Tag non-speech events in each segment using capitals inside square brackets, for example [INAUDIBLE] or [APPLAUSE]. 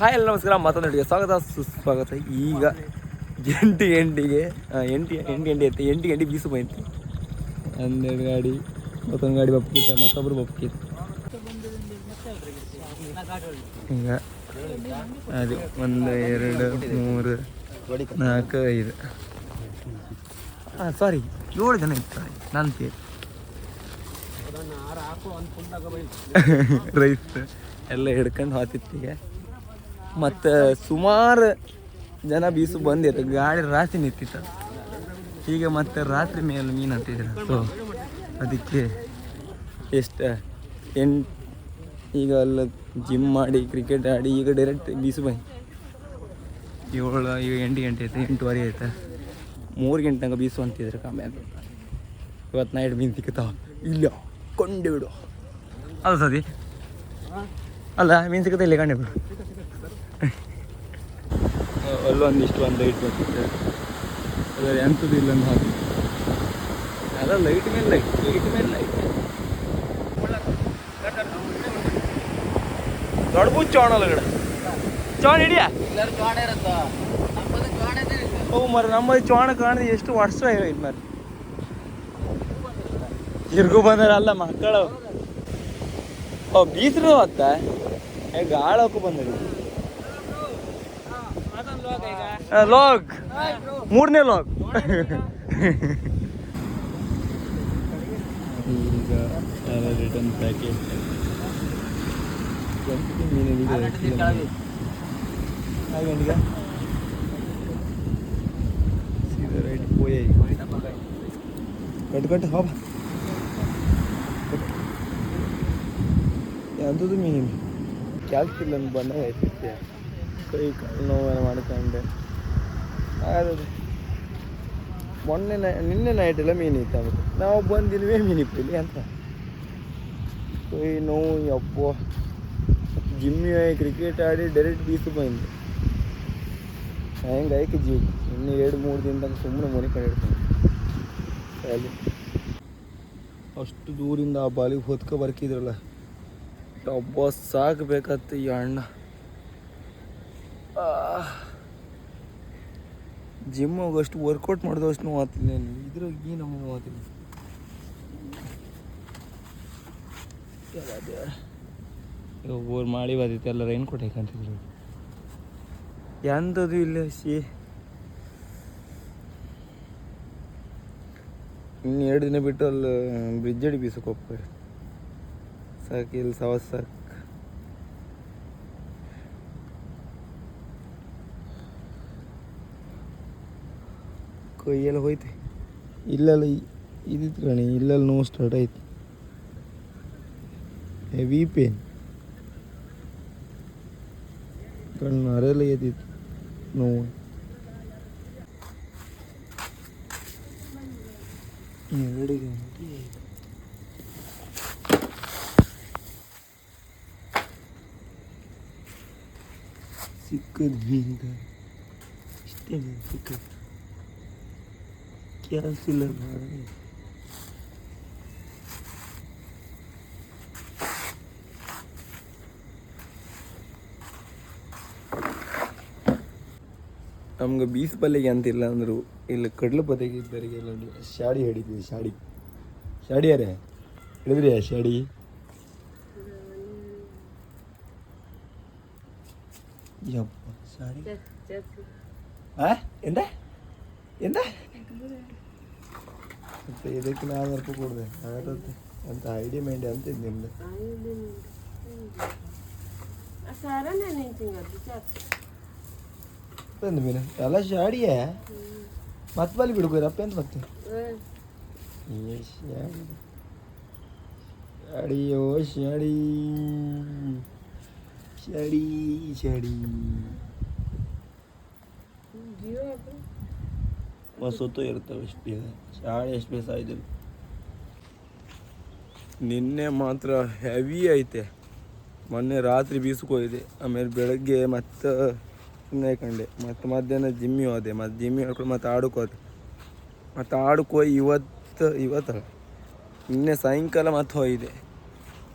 Hi ಎಲ್ಲ ನಮಸ್ಕಾರ ಮತ್ತೊಂದು ಸ್ವಾಗತ, ಸುಸ್ವಾಗತ. ಈಗ ಎಂಟು ಎಂಟಿಗೆ ಎಂಟು ಎಂಟು ಎಂಟು ಐತೆ ಎಂಟು ಬೀಸು ಬೈತಿ ಹನ್ನೆರಡು ಗಾಡಿ, ಮತ್ತೊಂದು ಗಾಡಿ ಬಪ್ಕಿತ್ತ ಮತ್ತೊಬ್ರು ಬಪ್ಕಿತ್ತು ಈಗ ಅದು ಒಂದು, ಎರಡು, ಮೂರು, ನಾಲ್ಕು, ಐದು. ಹಾಂ ಸಾರಿ ಏಳು ಜನ ಇತ್ತು ನಾನು ಸೇರಿ [LAUGHS] ರೈಸ್ ಎಲ್ಲ ಹಿಡ್ಕೊಂಡು ಹೋತಿತ್ತಿಗೆ. ಮತ್ತು ಸುಮಾರು ಜನ ಬೀಸು ಬಂದಿತ್ತು ಗಾಡಿ ರಾತ್ರಿ ನಿಂತಿತ್ತು. ಈಗ ಮತ್ತೆ ರಾತ್ರಿ ಮೇಲೆ ಮೀನು ಅಂತಿದ್ರು ಸೊ ಅದಕ್ಕೆ ಎಷ್ಟು ಎಂಟು ಈಗ ಅಲ್ಲ ಜಿಮ್ ಮಾಡಿ ಕ್ರಿಕೆಟ್ ಆಡಿ, ಈಗ ಡೈರೆಕ್ಟ್ ಬೀಸು ಬಂದು. ಏಳು ಈಗ ಎಂಟು ಗಂಟೆ ಐತೆ ಎಂಟುವರೆ ಐತೆ ಮೂರು ಗಂಟೆ ತನಕ ಬೀಸು ಅಂತಿದ್ರು ಅಂತ ಇವತ್ತು ನೈಟ್ ಮೀನು ಸಿಕ್ಕತಾವ ಇಲ್ಲ. ಕೊಂಡೆ ಬಿಡು. ಅಲ್ಲ ಸದಿ ಅಲ್ಲ, ಮೀನು ಸಿಕ್ಕತ್ತೆ, ಇಲ್ಲೇ, ಕಂಡೆ ಬಿಡು. ಅಲ್ಲೊಂದಿಷ್ಟು ಒಂದು ಲೈಟ್ ಬರ್ತಿತ್ತು ಅದರ ಎಂಥದ್ದು ಇಲ್ಲ ಅಂತ ಹಾಕಿ ಅಲ್ಲ ಲೈಟ್ ಮೇಲೆ ಲೈಟ್ ಲೈಟ್ ಮೇಲೆ ಲೈಟ್ ದೊಡ್ಡ ಚೋಣ ಗಡ ಚೋಣ ಹಿಡಿಯ? ಓ ಮರ ನಮ್ಮದು ಚೋಣ ಕಾಣದೆ ಎಷ್ಟು ವರ್ಷ ಇದು ಮರ. ಇರ್ಗು ಬಂದಾರ ಅಲ್ಲ ಮಕ್ಕಳು. ಓ ಬೀಸರು ಅತ್ತ ಏ ಗಾಳ ಹೋಗು ಬಂದರು ಲಾಗ್ ಮೂರನೇ ಲಾಗ್ ಈಗ ರಿಟರ್ನ್ ಪ್ಯಾಕೇಜ್ ಹಾಗಂಡಿಗ ಸೀದಾ ರೈಟ್ ಪೋಯೆ ಕಟ್ ಕಟ್ ಹೋಗ ಎಂಥದ್ದು ಮೀನು ಕ್ಯಾಲ್ಸಿಲ್ಲ ಬಂದ ಐತಿತ್ತೆ ಕೈ ಕಾಲು ನೋವು ಮಾಡ್ಕೊಂಡೆ ಅದು ಮೊನ್ನೆ ನಿನ್ನೆ ನೈಟೆಲ್ಲ ಮೀನು ಇತ್ತು ಆಮೇಲೆ ನಾವು ಬಂದಿಲ್ವೇ ಮೀನು ಇಪ್ಪಿಲ್ಲ ಅಂತ. ಕೈ ನೋವು ಅಪ್ಪೋ ಜಿಮ್ಮಿ ಕ್ರಿಕೆಟ್ ಆಡಿ ಡೈರೆಕ್ಟ್ ಬೀಸು ಬಂದು. ಹೆಂಗೆ ಆಯ್ಕೆ ಜೀವ ಇನ್ನು ಎರಡು, ಮೂರು ದಿನ ತನಕ ಸುಮ್ಮನೆ ಮನೆ ಕಡೆ ಇಡ್ತೀನಿ ಅಷ್ಟು ದೂರಿಂದ ಆ ಬಾಲಿಗೆ ಹೊತ್ಕೊ ಬರ್ಕಿದ್ರಲ್ಲ ಒಬ್ಬ ಸಾಕಬೇಕತ್ತ ಈ ಅಣ್ಣ. ಜಿಮ್ ಅಷ್ಟು ವರ್ಕೌಟ್ ಮಾಡಿದಷ್ಟು ನೋವು ಆಗ್ತಿಲ್ಲ ಇದ್ರಾಗ ಈ ನಮ್ಮ ನೋವು ಆಗ್ತಿಲ್ಲ ಒಬ್ಬರು ಮಾಡಿ ಬಂದಿತ್ತು ಎಲ್ಲ ರೈನ್ ಕೋಟ್ ಹಾಕಂತಿದ್ರು ಎಂಥದ್ದು ಇಲ್ಲ ಸಿ. ಇನ್ನು ಎರಡು ದಿನ ಬಿಟ್ಟು ಅಲ್ಲಿ ಬ್ರಿಡ್ಜ್ ಅಡಿ ಬೀಸಕ್ಕೆ ಹೋಗ್ತಾರೆ. ಸಾಕು ಇಲ್ಲಿ ಸವಾಸ ಸಾಕು. ಕೊಯ್ಯೆಲ್ಲ ಹೋಯ್ತು ಇಲ್ಲೆಲ್ಲ ಇ- ಇದಿತ್ತು ಕಣಿ ಇಲ್ಲೆಲ್ಲ ನೋವು ಸ್ಟಾರ್ಟ್ ಆಯ್ತು ಹೆವಿ ಪೇನ್ ಕಣ್ಣು ಅರೆಲ್ಲ ಎದ್ದಿತ್ತು ನೋವು ಎರಡು ಗಂಟೆ ಆಯ್ತು. ಸಿಕ್ಕದ್ ಮೀನ್ಗ ಇಷ್ಟೇ ಮೀನು ಸಿಕ್ಕದ್ ಇಲ್ಲ ನಮ್ಗೆ ಬೀಸ್ ಪಲ್ಲೆಗೆ ಅಂತಿಲ್ಲ ಅಂದರು ಇಲ್ಲಿ ಕಡ್ಲು ಪದೆಗೆ ಇದ್ದವರಿಗೆಲ್ಲ ಶಾಡಿ ಹಿಡಿತೀವಿ ಶಾಡಿ. ಶಾಡಿ ಯಾರೇ? ಹಿಡಿದ್ರಿ ಶಾಡಿ? ಯಪ್ಪ ಶಾಡಿ. ಆ? ಎಂತ ಎಂತ ಮತ್ತೆ ಇದಕ್ಕೆ ನಾನು ರೂಪಾಯಿ ಕೊಡಿದೆ ಆಗತ್ತೆ ಅಂತ ಐಡಿಯಾ ಮೇಂಡಿ ಅಂತ ನಿಮ್ದು ಎಂತ ಮೀನು ಎಲ್ಲ ಶಾಡಿಯೇ ಮತ್ತೆ ಬಲ್ಲಿ ಬಿಡ್ಕೋರಪ್ಪ ಎಂತ ಮತ್ತೆ ಏ ಶಾಡಿ ಶಾಡಿಯೋ ಶಾಡಿ ಶಾಡಿ ಶಾಡಿ ಹೊಸತು ಇರ್ತವೆ ಎಷ್ಟು ಬೇಗ ಶಾಳೆ ಎಷ್ಟು ಬೇಸ ಸಾಯ್ದಿಲ್ಲ ನಿನ್ನೆ ಮಾತ್ರ ಹೆವಿ ಐತೆ. ಮೊನ್ನೆ ರಾತ್ರಿ ಬೀಸ್ಕೋಯ್ದೆ. ಆಮೇಲೆ ಬೆಳಗ್ಗೆ ಮತ್ತೆ ಸುಮ್ಮನೆ ಕಂಡೆ ಮತ್ತೆ ಮಧ್ಯಾಹ್ನ ಜಿಮ್ಮಿ ಹೋದೆ. ಮತ್ತು ಜಿಮ್ಮಿ ಹೇಳ್ಕೊಂಡು ಮತ್ತೆ ಆಡಕ್ಕೆ ಮತ್ತು ಆಡಕ್ಕೆ ಇವತ್ತು ಇವತ್ತಲ್ಲ ನಿನ್ನೆ ಸಾಯಂಕಾಲ ಮತ್ತೆ ಹೋಗಿದೆ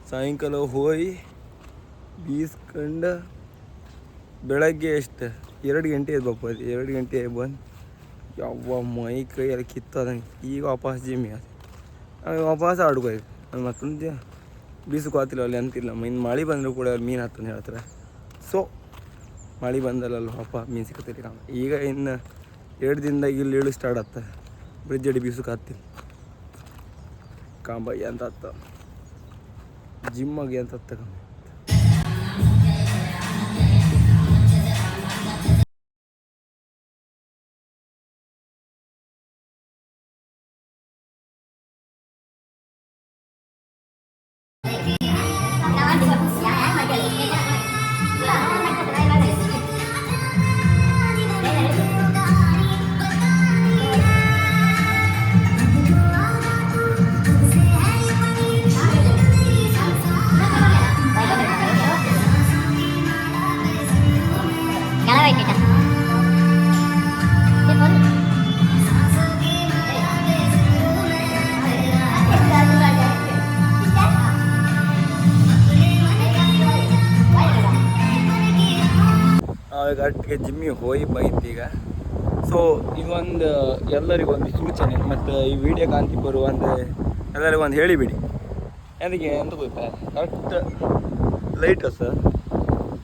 ಸಾಯಂಕಾಲ ಹೋಗಿ ಬೀಸ್ಕೊಂಡು ಬೆಳಗ್ಗೆ ಎಷ್ಟು? ಎರಡು ಗಂಟೆ ಎದ್ದು ಎರಡು ಗಂಟೆ ಬಂದು ಯಾವ ಮೈ ಕೈಯಲ್ಲಿ ಕಿತ್ತದಂಗೆ ಈಗ ವಾಪಸ್ ಜಿಮ್ಮಿಗೆ ಆಮೇಲೆ ವಾಪಸ್ ಆಡ್ಕೋಯ್ತು ಅದು ಮತ್ತೊಂದು ಬೀಸಕ್ಕೆ ಹೋಗ್ತಿಲ್ಲ ಅಲ್ಲಿ ಅಂತಿಲ್ಲ ಇನ್ನು ಮಳೆ ಬಂದರೂ ಕೂಡ ಅಲ್ಲಿ ಮೀನು ಹತ್ತಂದು ಹೇಳ್ತಾರೆ ಸೊ ಮಳೆ ಬಂದಲ್ಲ ಅಪ್ಪ ಮೀನು ಸಿಕ್ಕತ್ತೀರಿ ಈಗ ಇನ್ನು ಎರಡು ದಿನದಾಗ ಇಲ್ಲಿ ಇಳು ಸ್ಟಾರ್ಟ್ ಆಗ್ತ ಬ್ರಿಡ್ಜ್ ಅಡಿ ಬೀಸಕ್ಕೆ ಹತ್ತಿಲ್ಲ ಕಾಂಬಯ್ಯ ಅಂತ ಹತ್ತ ಜಿಮ್ಮಾಗಿ ಅಂತ ಹತ್ತ ಕಾಂಬ ಜಿಮ್ಮಿ ಹೋಯ್ ಜಿಮ್ಮಿಗೆ ಹೋಗಿ ಬೈತ್ ಈಗ ಸೊ ಇದೊಂದು ಎಲ್ಲರಿಗೂ ಒಂದು ಸೂಚನೆ ಮತ್ತು ಈ ವಿಡಿಯೋ ಕಾಂತಿ ಬರುವ ಒಂದು ಎಲ್ಲರಿಗೂ ಒಂದು ಹೇಳಿಬಿಡಿ. ಅದಕ್ಕೆ ಎಂತ ಗೊತ್ತಾ? ಕರೆಕ್ಟ್ ಲೈಟ್ ಸರ್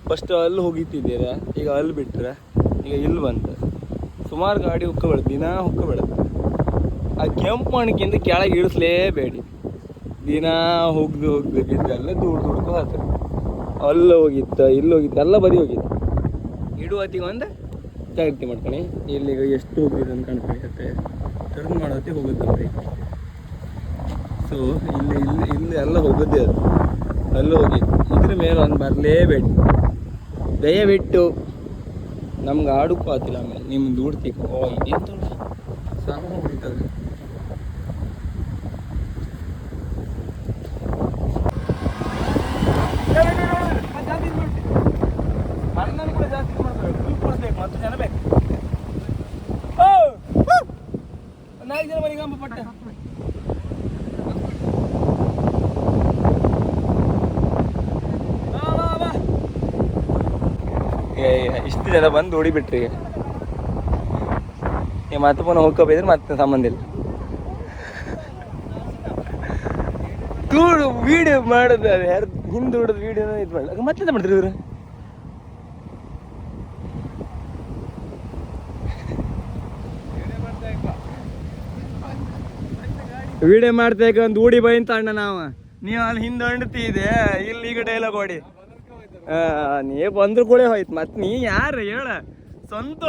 ಫಸ್ಟ್ ಅಲ್ಲಿ ಹೋಗಿತ್ತಿದ್ದೀರ? ಈಗ ಅಲ್ಲಿ ಬಿಟ್ಟರೆ ಈಗ ಇಲ್ಲಿ ಬಂತು ಸುಮಾರು ಗಾಡಿ ಹುಕ್ಕಬೇಡ ದಿನ ಹುಕ್ಕಬೇಡುತ್ತೆ ಆ ಕೆಂಪು ಮಣಕಿಂದ ಕೆಳಗೆ ಇಳಿಸ್ಲೇಬೇಡಿ. ದಿನ ಹೋಗ್ದು ಹೋಗ್ಬೇಕಿದ್ದೆಲ್ಲ ದೂರ ದೂಡ್ಕೊ ಹಾಕ್ತಾರೆ. ಅಲ್ಲಿ ಹೋಗಿತ್ತು ಇಲ್ಲಿ ಹೋಗಿತ್ತು ಎಲ್ಲ ಬದಿ ಹೋಗಿತ್ತು. ಇಡು ಹೊತ್ತಿಗೆ ಒಂದು ಜಾಗ್ರತೆ ಮಾಡ್ಕೊಳ್ಳಿ ಇಲ್ಲಿಗ ಎಷ್ಟು ಹೋಗಿದೆ ಅಂತ ಕಾಣ್ಕೊಳ್ಳುತ್ತೆ ಟರ್ನ್ ಮಾಡೋತಿ ಹೋಗುತ್ತೆ ನೋಡಿ ಸೊ ಇಲ್ಲಿ ಇಲ್ಲಿ ಇಲ್ಲಿ ಎಲ್ಲ ಹೋಗುತ್ತೆ ಅದು. ಅಲ್ಲಿ ಹೋಗಿ. ಇದ್ರ ಮೇಲೆ ಒಂದು ಬರಲೇಬೇಡಿ ದಯವಿಟ್ಟು ನಮ್ಗೆ ಆಡಕ್ಕೂ ಆತಿಲ್ಲ ಆಮೇಲೆ ನಿಮ್ಮ ದುಡ್ತಿಗೆ ಓ ಇದೇನು ಸಣ್ಣ ಸಾಲ ಹೊಡಿತದೆ ಮಣ್ಣನ್ನು ಕೂಡ ಜಾಸ್ತಿ ಮಾಡ್ತಾರೆ ಗ್ರೂಪ್ ಕೊಡ್ಬೇಕು ಮತ್ತು ಜನ ಬೇಕು ಓ ಒಂದು ನಾಲ್ಕು ಜನ ಮನೆಗೆ ಅಂಬ ಪಟ್ಟ. ಇಷ್ಟು ಜನ ಬಂದು ಓಡಿಬಿಟ್ರಿ. ಏ, ಮತ್ತೆ ಪುನಃ ಹೋಗ್ಕೋಬೇಕಿದ್ರೆ ಮತ್ತೆ ಸಂಬಂಧ ಇಲ್ಲ. ತೂಡು ವೀಡಿಯೋ ಮಾಡೋದು ಯಾರು ಹಿಂದೆ ಹೊಡೆದು ವಿಡಿಯೋ ಇದು ಮಾಡಿ ಮತ್ತೆ ಮಾಡ್ತಿದ್ರು ಇವರು? ವಿಡಿಯೋ ಮಾಡ್ತೇಕ ಒಂದು ಊಡಿ ಬೈಂತ ಅಣ್ಣ ನಾವು. ನೀವು ಅಲ್ಲಿ ಹಿಂದೆ ಇದೆ, ಇಲ್ಲಿ ಈಗ ಡೈಲಾಗ್ ಹೊಡಿ ನೀ ಬಂದ್ರು ಕೂಡ ಹೋಯ್ತು, ಮತ್ತೆ ನೀ ಯಾರು ಹೇಳ? ಸ್ವಂತ